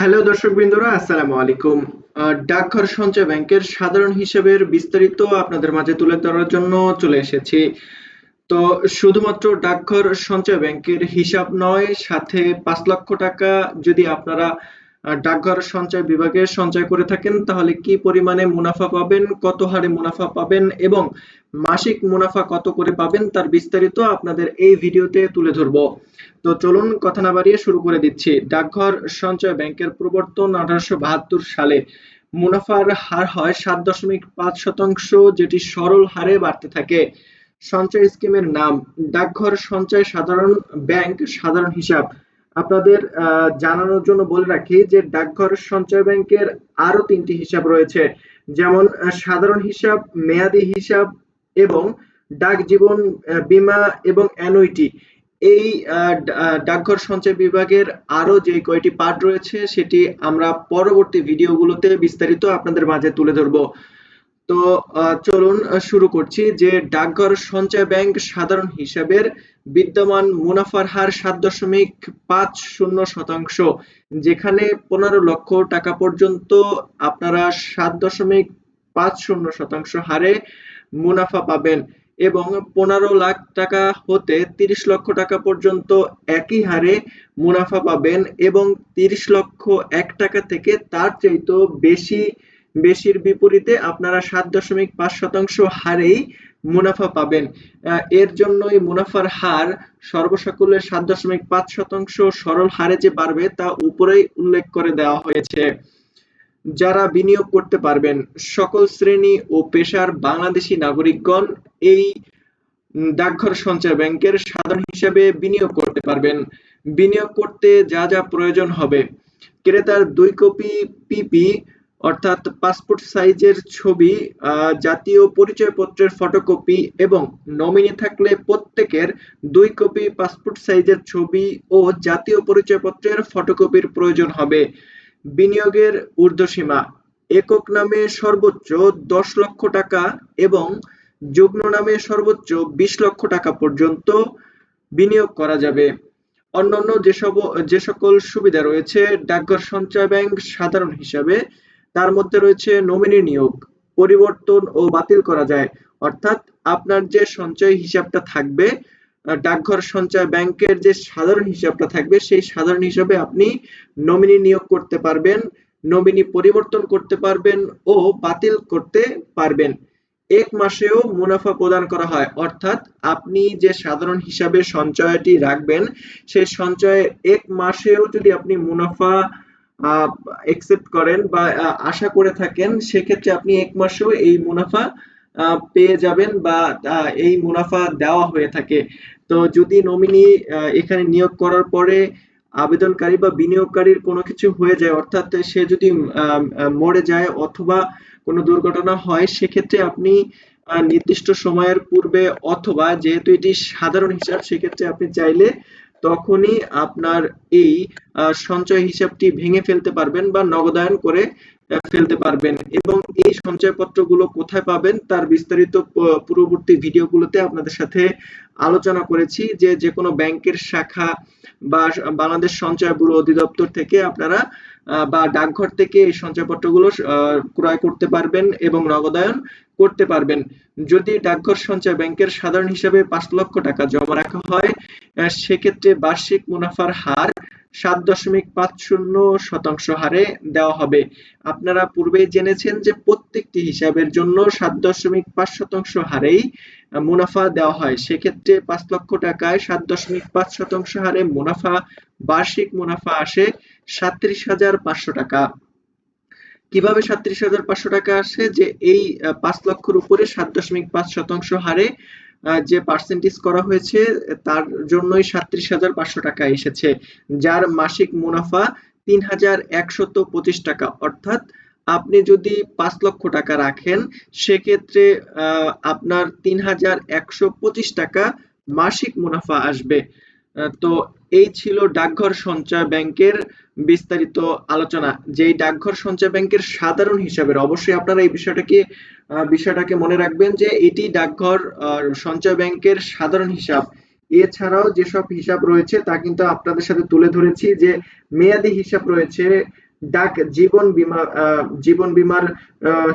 Hello দর্শক বিন্দুরা আসসালামু আলাইকুম। ডাকঘর সঞ্চয় ব্যাংকের সাধারণ হিসাবের বিস্তারিত আপনাদের মাঝে তুলে ধরার জন্য চলে এসেছি। তো শুধুমাত্র ডাকঘর সঞ্চয় ব্যাংকের হিসাব নয়, সাথে পাঁচ লক্ষ টাকা যদি আপনারা ডাকঘর সঞ্চয় বিভাগে সঞ্চয় করে থাকেন, তাহলে কি পরিমাণে মুনাফা পাবেন, কত হারে মুনাফা পাবেন এবং মাসিক মুনাফা কত করে পাবেন তার বিস্তারিত আপনাদের এই ভিডিওতে তুলে ধরবো। তো চলুন কথা না বাড়িয়ে শুরু করে দিচ্ছি। ডাকঘর সঞ্চয় ব্যাংকের প্রবর্তন আঠারোশো বাহাত্তর সালে। মুনাফার হার হয় সাত দশমিক পাঁচ শতাংশ, যেটি সরল হারে বাড়তে থাকে। সঞ্চয় স্কিমের নাম, ডাকঘর সঞ্চয় সাধারণ ব্যাংক সাধারণ হিসাব। আপনাদের জানানোর জন্য বলে রাখি যে ডাকঘর সঞ্চয় ব্যাংকের আরও তিনটি হিসাব রয়েছে। যেমন সাধারণ হিসাব, মেয়াদি হিসাব এবং ডাক জীবন বীমা এবং অ্যানুইটি এই ডাকঘর সঞ্চয় বিভাগের আরও যে কয়টি পার্ট রয়েছে সেটি আমরা পরবর্তী ভিডিওগুলোতে বিস্তারিত আপনাদের মাঝে তুলে ধরবো। তো চলুন শুরু করছি যে ডাকঘর সঞ্চয় ব্যাংক সাধারণ হিসাবের বিদ্যমান মুনাফার হার সাত দশমিক পাঁচ শূন্য শতাংশ, যেখানে পনেরো লক্ষ টাকা পর্যন্ত আপনারা সাত দশমিক পাঁচ শূন্য শতাংশ হারে মুনাফা পাবেন এবং পনেরো লাখ টাকা হতে তিরিশ লক্ষ টাকা পর্যন্ত একই হারে মুনাফা পাবেন এবং তিরিশ লক্ষ এক টাকা থেকে তার চাইতেও বেশি বেশির বিপরীতে আপনারা সাত দশমিক পাঁচ শতাংশ হারেই মুনাফা পাবেন। এর জন্যই মুনাফার হার সর্বসাকুল্যে সাত দশমিক পাঁচ শতাংশ সরল হারে যে বাড়বে তা উপরেই উল্লেখ করে দেওয়া হয়েছে। যারা বিনিয়োগ করতে পারবেন, সকল শ্রেণি ও পেশার বাংলাদেশি নাগরিকগণ এই ডাকঘর সঞ্চয় ব্যাংকের সাধারণ হিসাবে বিনিয়োগ করতে পারবেন। বিনিয়োগ করতে যা যা প্রয়োজন হবে। ক্রেতার দুই কপি পিপি অর্থাৎ পাসপোর্ট সাইজের ছবি জাতীয় পরিচয়পত্রের ফটোকপি এবং নমিনি থাকলে প্রত্যেকের দুই কপি পাসপোর্ট সাইজের ছবি ও জাতীয় পরিচয়পত্রের ফটোকপির প্রয়োজন হবে। বিনিয়োগের ঊর্ধ্বসীমা, একক নামে সর্বোচ্চ দশ লক্ষ টাকা এবং যুগ্ম নামে সর্বোচ্চ বিশ লক্ষ টাকা পর্যন্ত বিনিয়োগ করা যাবে। অন্যান্য যেসব, যে সকল সুবিধা রয়েছে, ডাকঘর সঞ্চয় ব্যাংক সাধারণ হিসাবে তার মধ্যে রয়েছে নমিনি নিয়োগ, পরিবর্তন ও বাতিল করা যায়। অর্থাৎ আপনার যে সঞ্চয় হিসাবটা থাকবে ডাকঘর সঞ্চয় ব্যাংকের যে সাধারণ হিসাবটা থাকবে, সেই সাধারণ হিসাবে আপনি নমিনি নিয়োগ করতে পারবেন নমিনি পরিবর্তন করতে পারবেন ও বাতিল করতে পারবেন। এক মাসেও মুনাফা প্রদান করা হয়। অর্থাৎ আপনি যে সাধারণ হিসাবে সঞ্চয়টি রাখবেন, সেই সঞ্চয়ে এক মাসেও যদি আপনি মুনাফা একসেপ্ট করেন বা আশা করে থাকেন, সেক্ষেত্রে আপনি এক মাসেও এই মুনাফা পেয়ে যাবেন বা এই মুনাফা দেওয়া হয়ে থাকে। তো যদি নমিনি এখানে নিয়োগ করার পরে আবেদনকারী বা বিনিয়োগকারীর কোনো কিছু হয়ে যায়, অর্থাৎ সে যদি মরে যায় অথবা কোনো দুর্ঘটনা হয়, সেক্ষেত্রে আপনি নির্দিষ্ট সময়ের পূর্বে অথবা যেহেতু এটি সাধারণ হিসাব, সেক্ষেত্রে আপনি চাইলে তখনই আপনার এই সঞ্চয় হিসাবটি ভেঙে ফেলতে পারবেন বা নগদায়ন করে ফেলতে পারবেন এবং এই সঞ্চয়পত্রগুলো কোথায় পাবেন তার বিস্তারিত পূর্ববর্তী ভিডিওগুলোতে আপনাদের সাথে আলোচনা করেছি যে যে কোনো ব্যাংকের শাখা বা বাংলাদেশ সঞ্চয় ব্যুরো অধিদপ্তর থেকে আপনারা বা ডাকঘর থেকে এই সঞ্চয়পত্রগুলো ক্রয় করতে পারবেন এবং নগদায়ন করতে পারবেন। যদি ডাকঘর সঞ্চয় ব্যাংকের সাধারণ হিসাবে পাঁচ লক্ষ টাকা জমা রাখা হয় সেক্ষেত্রে বার্ষিক মুনাফার হার সাত দশমিক পাঁচ শূন্য শতাংশ হারে দেওয়া হবে। আপনারা পূর্বেই জেনেছেন যে প্রত্যেকটি হিসাবের জন্য সাত দশমিক পাঁচ শতাংশ হারেই মুনাফা দেওয়া হয়। সেক্ষেত্রে পাঁচ লক্ষ টাকায় সাত দশমিক পাঁচ শতাংশ হারে মুনাফা, বার্ষিক মুনাফা আসে সাতত্রিশ হাজার পাঁচশো টাকা। কীভাবে সাতত্রিশ হাজার পাঁচশো টাকা আসে? যে এই পাঁচ লক্ষের উপরে সাত দশমিক পাঁচ শতাংশ হারে যে পার্সেন্টেজ করা হয়েছে, তার জন্যই সাতত্রিশ হাজার পাঁচশো টাকা এসেছে। যার মাসিক মুনাফা তিন হাজার একশত পঁচিশ টাকা। অর্থাৎ আপনি যদি পাঁচ লক্ষ টাকা রাখেন, সেক্ষেত্রে আপনার তিন হাজার একশো পঁচিশ টাকা মাসিক মুনাফা আসবে। তো এই ছিল ডাকঘর সঞ্চয় ব্যাংকের বিস্তারিত আলোচনা। যেই ডাকঘর সঞ্চয় ব্যাংকের সাধারণ হিসাবের, অবশ্যই আপনারা এই বিষয়টাকে বিষয়টাকে মনে রাখবেন যে এটি ডাকঘর সঞ্চয় ব্যাংকের সাধারণ হিসাব। এছাড়াও যেসব হিসাব রয়েছে তা কিন্তু আপনাদের সাথে তুলে ধরেছি যে মেয়াদি হিসাব রয়েছে ডাক জীবন বীমা জীবন বীমার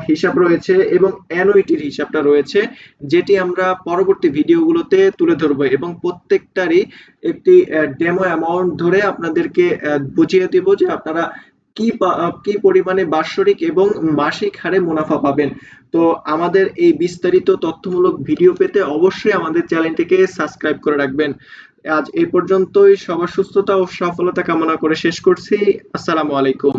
হিসাব রয়েছে এবং অ্যানুইটির হিসাবটা রয়েছে, যেটি আমরা পরবর্তী ভিডিওগুলোতে তুলে ধরবো এবং প্রত্যেকটারই একটি ডেমো অ্যামাউন্ট ধরে আপনাদেরকে বুঝিয়ে দিব যে আপনারা কি কি পরিমাণে বাৎসরিক এবং মাসিক হারে মুনাফা পাবেন। তো আমাদের এই বিস্তারিত তথ্যমূলক ভিডিও পেতে অবশ্যই আমাদের চ্যানেলটিকে সাবস্ক্রাইব করে রাখবেন। আজ এই পর্যন্তই। সবার সুস্থতা ও সফলতা কামনা করে শেষ করছি। আসসালামু আলাইকুম।